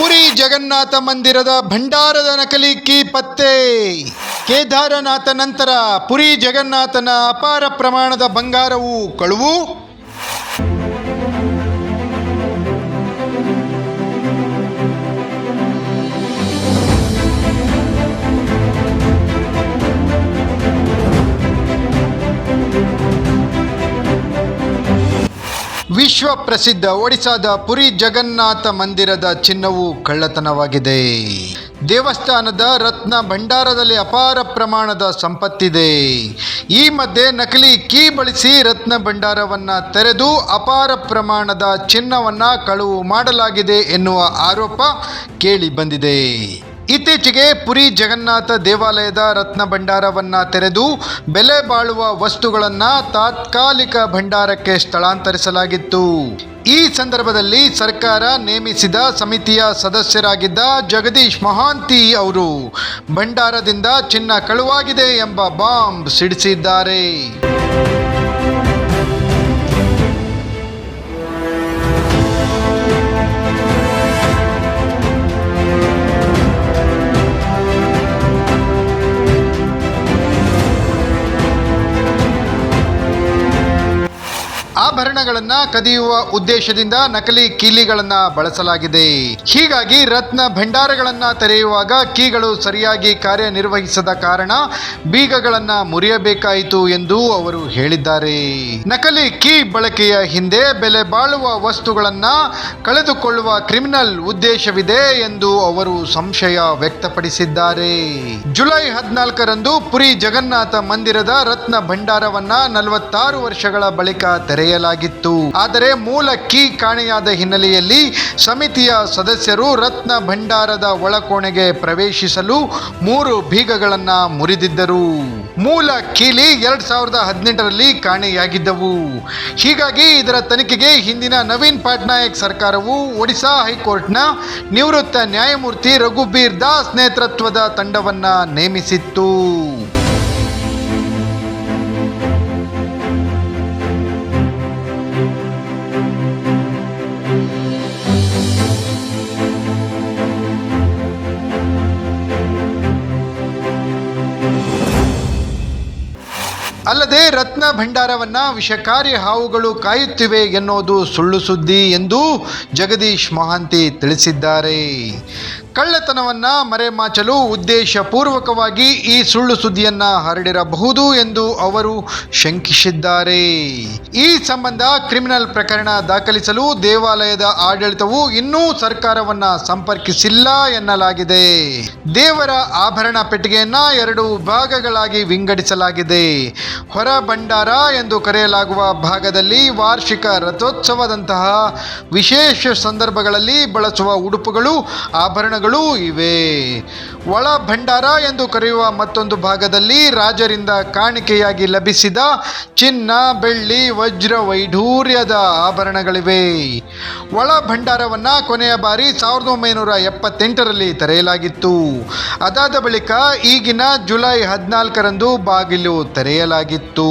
ಪುರಿ ಜಗನ್ನಾಥ ಮಂದಿರದ ಭಂಡಾರದ ನಕಲಿ ಕೀ ಪತ್ತೆ. ಕೇದಾರನಾಥ ನಂತರ ಪುರಿ ಜಗನ್ನಾಥನ ಅಪಾರ ಪ್ರಮಾಣದ ಬಂಗಾರವು ಕಳುವು. ವಿಶ್ವ ಪ್ರಸಿದ್ಧ ಒಡಿಶಾದ ಪುರಿ ಜಗನ್ನಾಥ ಮಂದಿರದ ಚಿನ್ನವು ಕಳ್ಳತನವಾಗಿದೆ. ದೇವಸ್ಥಾನದ ರತ್ನ ಭಂಡಾರದಲ್ಲಿ ಅಪಾರ ಪ್ರಮಾಣದ ಸಂಪತ್ತಿದೆ. ಈ ಮಧ್ಯೆ ನಕಲಿ ಕೀ ಬಳಸಿ ರತ್ನ ಭಂಡಾರವನ್ನು ತೆರೆದು ಅಪಾರ ಪ್ರಮಾಣದ ಚಿನ್ನವನ್ನು ಕಳುವು ಮಾಡಲಾಗಿದೆ ಎನ್ನುವ ಆರೋಪ ಕೇಳಿ ಬಂದಿದೆ. ಇತ್ತೀಚೆಗೆ ಪುರಿ ಜಗನ್ನಾಥ ದೇವಾಲಯದ ರತ್ನ ಭಂಡಾರವನ್ನ ತೆರೆದು ಬೆಲೆ ಬಾಳುವ ವಸ್ತುಗಳನ್ನು ತಾತ್ಕಾಲಿಕ ಭಂಡಾರಕ್ಕೆ ಸ್ಥಳಾಂತರಿಸಲಾಗಿತ್ತು. ಈ ಸಂದರ್ಭದಲ್ಲಿ ಸರ್ಕಾರ ನೇಮಿಸಿದ ಸಮಿತಿಯ ಸದಸ್ಯರಾಗಿದ್ದ ಜಗದೀಶ್ ಮಹಾಂತಿ ಅವರು ಭಂಡಾರದಿಂದ ಚಿನ್ನ ಕಳುವಾಗಿದೆ ಎಂಬ ಬಾಂಬ್ ಸಿಡಿಸಿದ್ದಾರೆ. ಆಭರಣಗಳನ್ನು ಕದಿಯುವ ಉದ್ದೇಶದಿಂದ ನಕಲಿ ಕೀಲಿಗಳನ್ನ ಬಳಸಲಾಗಿದೆ. ಹೀಗಾಗಿ ರತ್ನ ಭಂಡಾರಗಳನ್ನ ತೆರೆಯುವಾಗ ಕೀಗಳು ಸರಿಯಾಗಿ ಕಾರ್ಯನಿರ್ವಹಿಸದ ಕಾರಣ ಬೀಗಗಳನ್ನ ಮುರಿಯಬೇಕಾಯಿತು ಎಂದು ಅವರು ಹೇಳಿದ್ದಾರೆ. ನಕಲಿ ಕೀ ಬಳಕೆಯ ಹಿಂದೆ ಬೆಲೆ ಬಾಳುವ ವಸ್ತುಗಳನ್ನ ಕಳೆದುಕೊಳ್ಳುವ ಕ್ರಿಮಿನಲ್ ಉದ್ದೇಶವಿದೆ ಎಂದು ಅವರು ಸಂಶಯ ವ್ಯಕ್ತಪಡಿಸಿದ್ದಾರೆ. ಜುಲೈ ಹದಿನಾಲ್ಕರಂದು ಪುರಿ ಜಗನ್ನಾಥ ಮಂದಿರದ ರತ್ನ ಭಂಡಾರವನ್ನ ನಲವತ್ತಾರು ವರ್ಷಗಳ ಬಳಿಕ ತೆರೆಯಲಾಗಿತ್ತು ಆದರೆ ಮೂಲ ಕೀ ಕಾಣೆಯಾದ ಹಿನ್ನೆಲೆಯಲ್ಲಿ ಸಮಿತಿಯ ಸದಸ್ಯರು ರತ್ನ ಭಂಡಾರದ ಒಳಕೋಣೆಗೆ ಪ್ರವೇಶಿಸಲು ಮೂರು ಬೀಗಗಳನ್ನು ಮುರಿದಿದ್ದರು. ಮೂಲ ಕೀಲಿ ಎರಡ್ ಸಾವಿರದ ಹದಿನೆಂಟರಲ್ಲಿ ಕಾಣೆಯಾಗಿದ್ದವು. ಹೀಗಾಗಿ ಇದರ ತನಿಖೆಗೆ ಹಿಂದಿನ ನವೀನ್ ಪಟ್ನಾಯಕ್ ಸರ್ಕಾರವು ಒಡಿಶಾ ಹೈಕೋರ್ಟ್ನ ನಿವೃತ್ತ ನ್ಯಾಯಮೂರ್ತಿ ರಘುಬೀರ್ ದಾಸ್ ನೇತೃತ್ವದ ತಂಡವನ್ನು ನೇಮಿಸಿತ್ತು. ಅಲ್ಲದೆ ರತ್ನ ಭಂಡಾರವನ್ನ ವಿಷಕಾರಿ ಹಾವುಗಳು ಕಾಯುತ್ತಿವೆ ಎನ್ನುವುದು ಸುಳ್ಳು ಸುದ್ದಿ ಎಂದು ಜಗದೀಶ್ ಮಹಾಂತಿ ತಿಳಿಸಿದ್ದಾರೆ. ಕಳ್ಳತನವನ್ನ ಮರೆಮಾಚಲು ಉದ್ದೇಶಪೂರ್ವಕವಾಗಿ ಈ ಸುಳ್ಳು ಸುದ್ದಿಯನ್ನ ಹರಡಿರಬಹುದು ಎಂದು ಅವರು ಶಂಕಿಸಿದ್ದಾರೆ. ಈ ಸಂಬಂಧ ಕ್ರಿಮಿನಲ್ ಪ್ರಕರಣ ದಾಖಲಿಸಲು ದೇವಾಲಯದ ಆಡಳಿತವು ಇನ್ನೂ ಸರ್ಕಾರವನ್ನ ಸಂಪರ್ಕಿಸಿಲ್ಲ ಎನ್ನಲಾಗಿದೆ. ದೇವರ ಆಭರಣ ಪೆಟ್ಟಿಗೆಯನ್ನ ಎರಡು ಭಾಗಗಳಾಗಿ ವಿಂಗಡಿಸಲಾಗಿದೆ. ಹೊರ ಭಂಡಾರ ಎಂದು ಕರೆಯಲಾಗುವ ಭಾಗದಲ್ಲಿ ವಾರ್ಷಿಕ ರಥೋತ್ಸವದಂತಹ ವಿಶೇಷ ಸಂದರ್ಭಗಳಲ್ಲಿ ಬಳಸುವ ಉಡುಪುಗಳು, ಆಭರಣಗಳು ಇವೆ. ಒಳ ಭಂಡಾರ ಎಂದು ಕರೆಯುವ ಮತ್ತೊಂದು ಭಾಗದಲ್ಲಿ ರಾಜರಿಂದ ಕಾಣಿಕೆಯಾಗಿ ಲಭಿಸಿದ ಚಿನ್ನ, ಬೆಳ್ಳಿ, ವಜ್ರ, ವೈಢೂರ್ಯದ ಆಭರಣಗಳಿವೆ. ಒಳ ಭಂಡಾರವನ್ನು ಕೊನೆಯ ಬಾರಿ ಸಾವಿರದ ಒಂಬೈನೂರ ಎಪ್ಪತ್ತೆಂಟರಲ್ಲಿ ತೆರೆಯಲಾಗಿತ್ತು. ಅದಾದ ಬಳಿಕ ಈಗಿನ ಜುಲೈ ಹದಿನಾಲ್ಕರಂದು ಬಾಗಿಲು ತೆರೆಯಲಾಗಿತ್ತು